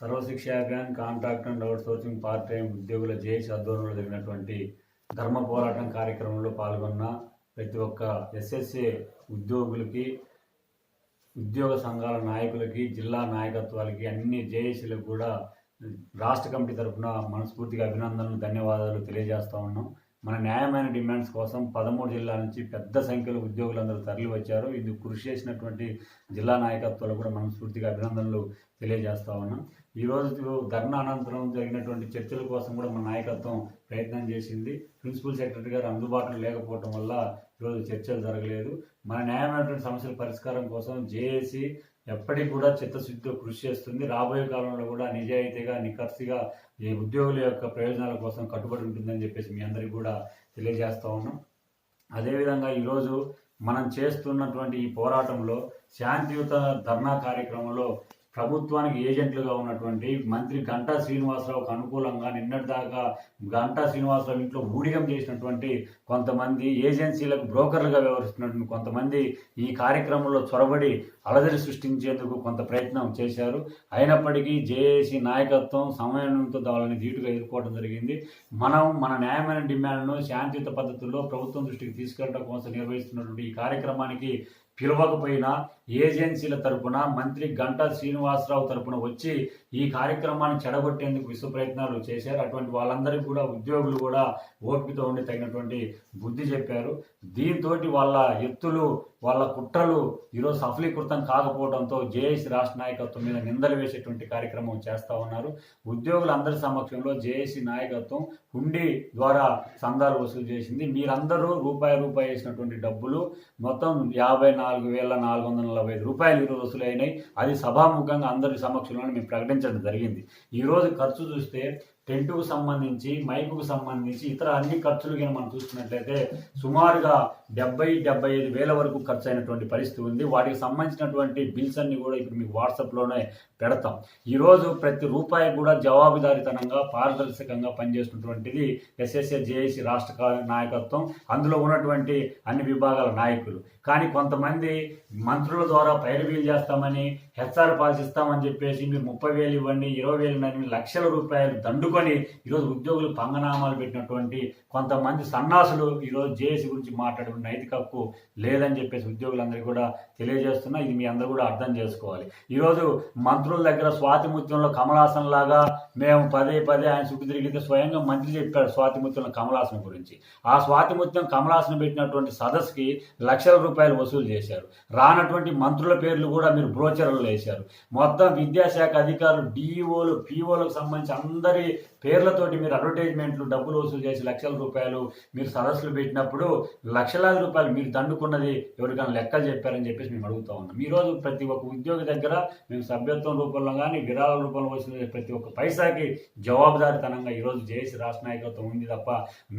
Sarva Shiksha Abhiyan contract and outsourcing part time ఉద్యోగుల JAC ఆధ్వర్యంలో జరిగినటువంటి ధర్మ పోరాటం కార్యక్రమంలో పాల్గొన్న ప్రతి ఒక్క ఎస్ఎస్ఏ ఉద్యోగులకి ఉద్యోగ సంఘాల నాయకులకి జిల్లా నాయకత్వాలకి అన్ని జేఏసీలకు కూడా రాష్ట్ర కమిటీ తరఫున మనస్ఫూర్తిగా అభినందనలు ధన్యవాదాలు తెలియజేస్తా ఉన్నాం. మన న్యాయమైన డిమాండ్స్ కోసం పదమూడు జిల్లాల నుంచి పెద్ద సంఖ్యలో ఉద్యోగులందరూ తరలి వచ్చారు ఇందుకు కృషి చేసినటువంటి జిల్లా నాయకత్వాలు కూడా మనం స్ఫూర్తిగా అభినందనలు తెలియజేస్తా ఉన్నాం. ఈరోజు ధర్నా అనంతరం జరిగినటువంటి చర్చల కోసం కూడా మన నాయకత్వం ప్రయత్నం చేసింది. ప్రిన్సిపల్ సెక్రటరీ గారు అందుబాటులో లేకపోవడం వల్ల ఈరోజు చర్చలు జరగలేదు. మన న్యాయమైనటువంటి సమస్యల పరిష్కారం కోసం జేఏసీ ఎప్పటికి కూడా చిత్తశుద్ధితో కృషి చేస్తుంది. రాబోయే కాలంలో కూడా నిజాయితీగా నిఖర్సిగా ఈ ఉద్యోగుల యొక్క ప్రయోజనాల కోసం కట్టుబడి ఉంటుందని చెప్పేసి మీ అందరికీ కూడా తెలియజేస్తా ఉన్నాం. అదేవిధంగా ఈరోజు మనం చేస్తున్నటువంటి ఈ పోరాటంలో శాంతియుత ధర్నా కార్యక్రమంలో ప్రభుత్వానికి ఏజెంట్లుగా ఉన్నటువంటి మంత్రి గంటా శ్రీనివాసరావుకు అనుకూలంగా నిన్నటిదాకా గంటా శ్రీనివాసరావు ఇంట్లో ఊడిగం చేసినటువంటి కొంతమంది ఏజెన్సీలకు బ్రోకర్లుగా వ్యవహరిస్తున్నటువంటి కొంతమంది ఈ కార్యక్రమంలో చొరబడి అలజడి సృష్టించేందుకు కొంత ప్రయత్నం చేశారు. అయినప్పటికీ జేఏసీ నాయకత్వం సమయంతో వాళ్ళని ధీటుగా ఎదుర్కోవడం జరిగింది. మనం మన న్యాయమైన డిమాండ్ను శాంతియుత పద్ధతుల్లో ప్రభుత్వం దృష్టికి తీసుకెళ్ళడం కోసం నిర్వహిస్తున్నటువంటి ఈ కార్యక్రమానికి పిలవకపోయినా ఏజెన్సీల తరపున మంత్రి గంటా శ్రీనివాసరావు తరపున వచ్చి ఈ కార్యక్రమాన్ని చెడగొట్టేందుకు విశ్వ ప్రయత్నాలు చేశారు. అటువంటి వాళ్ళందరికీ కూడా ఉద్యోగులు కూడా ఓపికతో ఉండి తగినటువంటి బుద్ధి చెప్పారు. దీంతో వాళ్ళ ఎత్తులు వాళ్ళ కుట్రలు ఈరోజు సఫలీకృతం కాకపోవడంతో జేఏసీ రాష్ట్ర నాయకత్వం మీద నిందలు వేసేటువంటి కార్యక్రమం చేస్తూ ఉన్నారు. ఉద్యోగులందరి సమక్షంలో జేఏసీ నాయకత్వం హుండీ ద్వారా సందాలు వసూలు చేసింది. మీరందరూ రూపాయి రూపాయి వేసినటువంటి డబ్బులు మొత్తం యాభై నాలుగు వేల నాలుగు వందల నలభై ఐదు రూపాయలు ఈరోజు వసూలైనాయి. అది సభాముఖంగా అందరి సమక్షంలో మేము ప్రకటించడం జరిగింది. ఈరోజు ఖర్చు చూస్తే టెంటుకు సంబంధించి మైకుకు సంబంధించి ఇతర అన్ని ఖర్చులు కానీ మనం చూసుకున్నట్లయితే సుమారుగా డెబ్బై డెబ్బై ఐదు వేల వరకు ఖర్చు అయినటువంటి పరిస్థితి ఉంది. వాటికి సంబంధించినటువంటి బిల్స్ అన్ని కూడా ఇప్పుడు మీకు వాట్సాప్లోనే పెడతాం. ఈరోజు ప్రతి రూపాయి కూడా జవాబుదారితనంగా పారదర్శకంగా పనిచేస్తున్నటువంటిది ఎస్ఎస్ఏ జేఏసీ రాష్ట్ర నాయకత్వం. అందులో ఉన్నటువంటి అన్ని విభాగాల నాయకులు. కానీ కొంతమంది మంత్రుల ద్వారా పైరవీలు చేస్తామని హెచ్ఆర్ పాలసీ ఇస్తామని చెప్పేసి మీరు ముప్పై వేలు ఇవ్వండి ఇరవై వేలు ఇవ్వండి లక్షల రూపాయలు దండుకు దండుకొని ఈరోజు ఉద్యోగులు పంగనామాలు పెట్టినటువంటి కొంతమంది సన్నాసులు ఈరోజు జేఏసీ గురించి మాట్లాడే నైతిక హక్కు లేదని చెప్పేసి ఉద్యోగులందరికీ కూడా తెలియజేస్తున్నా. ఇది మీ అందరూ కూడా అర్థం చేసుకోవాలి. ఈరోజు మంత్రుల దగ్గర స్వాతి ముత్యంలో కమలాసన్ లాగా మేము పదే పదే ఆయన చుట్టూ తిరిగితే స్వయంగా మంత్రి చెప్పాడు స్వాతి ముత్యంలో కమలాసన్ గురించి. ఆ స్వాతి ముత్యం కమలాసన్ పెట్టినటువంటి సదస్సుకి లక్షల రూపాయలు వసూలు చేశారు. రానటువంటి మంత్రుల పేర్లు కూడా మీరు బ్రోచర్లు వేశారు. మొత్తం విద్యాశాఖ అధికారులు డిఈఓలు పిఓలకు సంబంధించి అందరి పేర్లతోటి మీరు అడ్వర్టైజ్మెంట్లు డబ్బులు వసూలు చేసి లక్షల రూపాయలు మీరు సదస్సులు పెట్టినప్పుడు లక్షలాది రూపాయలు మీరు దండుకున్నది ఎవరికైనా లెక్కలు చెప్పారని చెప్పేసి మేము అడుగుతా ఉన్నాం. ఈరోజు ప్రతి ఒక్క ఉద్యోగి దగ్గర మేము సభ్యత్వం రూపంలో కానీ విరాళ రూపంలో వసూలు ప్రతి ఒక్క పైసాకి జవాబుదారితనంగా ఈరోజు జేఏసీ రాష్ట్ర నాయకత్వం ఉంది తప్ప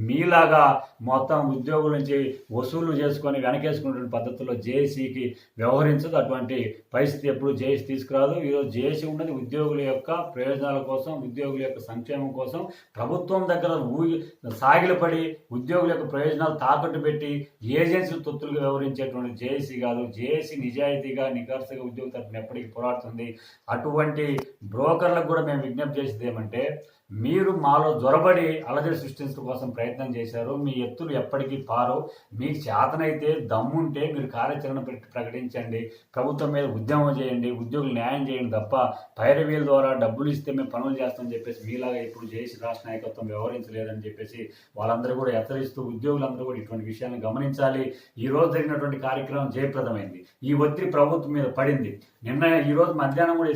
మీలాగా మొత్తం ఉద్యోగుల నుంచి వసూలు చేసుకొని వెనకేసుకున్నటువంటి పద్ధతుల్లో జేఏసీకి వ్యవహరించదు. అటువంటి పరిస్థితి ఎప్పుడు జేఏసీ తీసుకురాదు. ఈరోజు జేఏసీ ఉన్నది ఉద్యోగుల యొక్క ప్రయోజనాల కోసం ఉద్యోగుల యొక్క సంక్షేమ కోసం ప్రభుత్వం దగ్గర ఊగి సాగిలపడి ఉద్యోగుల యొక్క ప్రయోజనాలు తాకట్టు పెట్టి ఏజెన్సీలు తొత్తులుగా వ్యవహరించేటువంటి జేఏసీ కాదు జేఏసీ నిజాయితీగా నిఖర్సగా ఉద్యోగ తరఫున ఎప్పటికీ పోరాడుతుంది. అటువంటి బ్రోకర్లకు కూడా మేము విజ్ఞప్తి చేసేది ఏమంటే మీరు మాలో జ్వరబడి అలజడి సృష్టించడం కోసం ప్రయత్నం చేశారు మీ ఎత్తులు ఎప్పటికీ పారు మీకు చేతనైతే దమ్ముంటే మీరు కార్యాచరణ పెట్టి ప్రకటించండి. ప్రభుత్వం మీద ఉద్యమం చేయండి ఉద్యోగులు న్యాయం చేయండి తప్ప పైరవీల ద్వారా డబ్బులు ఇస్తే మేము పనులు చేస్తామని చెప్పేసి మీలాగా ఇప్పుడు చేసి రాష్ట్ర నాయకత్వం వ్యవహరించలేదని చెప్పేసి వాళ్ళందరూ కూడా హెచ్చరిస్తూ ఉద్యోగులందరూ కూడా ఇటువంటి విషయాన్ని గమనించాలి. ఈ రోజు జరిగినటువంటి కార్యక్రమం జయప్రదమైంది. ఈ ఒత్తిడి ప్రభుత్వం మీద పడింది. నిన్న ఈ రోజు మధ్యాహ్నం కూడా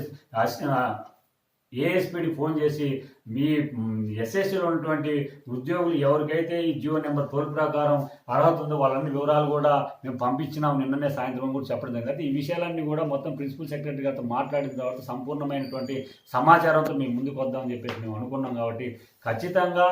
ఏఎస్పీడి ఫోన్ చేసి మీ ఎస్ఎస్సీలో ఉన్నటువంటి ఉద్యోగులు ఎవరికైతే ఈ జియో నెంబర్ తోలు ప్రకారం అర్హత ఉందో వాళ్ళన్ని వివరాలు కూడా మేము పంపించినాం నిన్ననే సాయంత్రం కూడా చెప్పడం జరిగింది. ఈ విషయాలన్నీ కూడా మొత్తం ప్రిన్సిపల్ సెక్రటరీ గారితో మాట్లాడిన తర్వాత సంపూర్ణమైనటువంటి సమాచారంతో మేము ముందుకు వద్దామని చెప్పేసి మేము అనుకున్నాం కాబట్టి ఖచ్చితంగా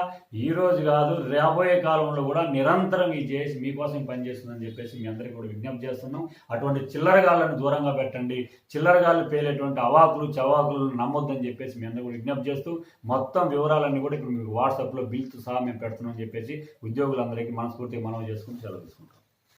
ఈరోజు కాదు రాబోయే కాలంలో కూడా నిరంతరం ఈ చేసి మీకోసం పనిచేస్తుందని చెప్పేసి మీ అందరికీ కూడా విజ్ఞప్తి చేస్తున్నాం. అటువంటి చిల్లరగాళ్ళని దూరంగా పెట్టండి. చిల్లరగాళ్ళు పేలేటువంటి అవాకులు చవాకులు నమ్మొద్దని చెప్పేసి మీ అందరూ కూడా విజ్ఞప్తి చేస్తూ మొత్తం మొత్తం వివరాలన్నీ కూడా ఇప్పుడు మీకు వాట్సాప్లో బిల్స్ సహా మేము పెడుతున్నాం చెప్పేసి ఉద్యోగులందరికీ మనస్ఫూర్తిగా మనం చేసుకుని సెలవు తీసుకుంటాం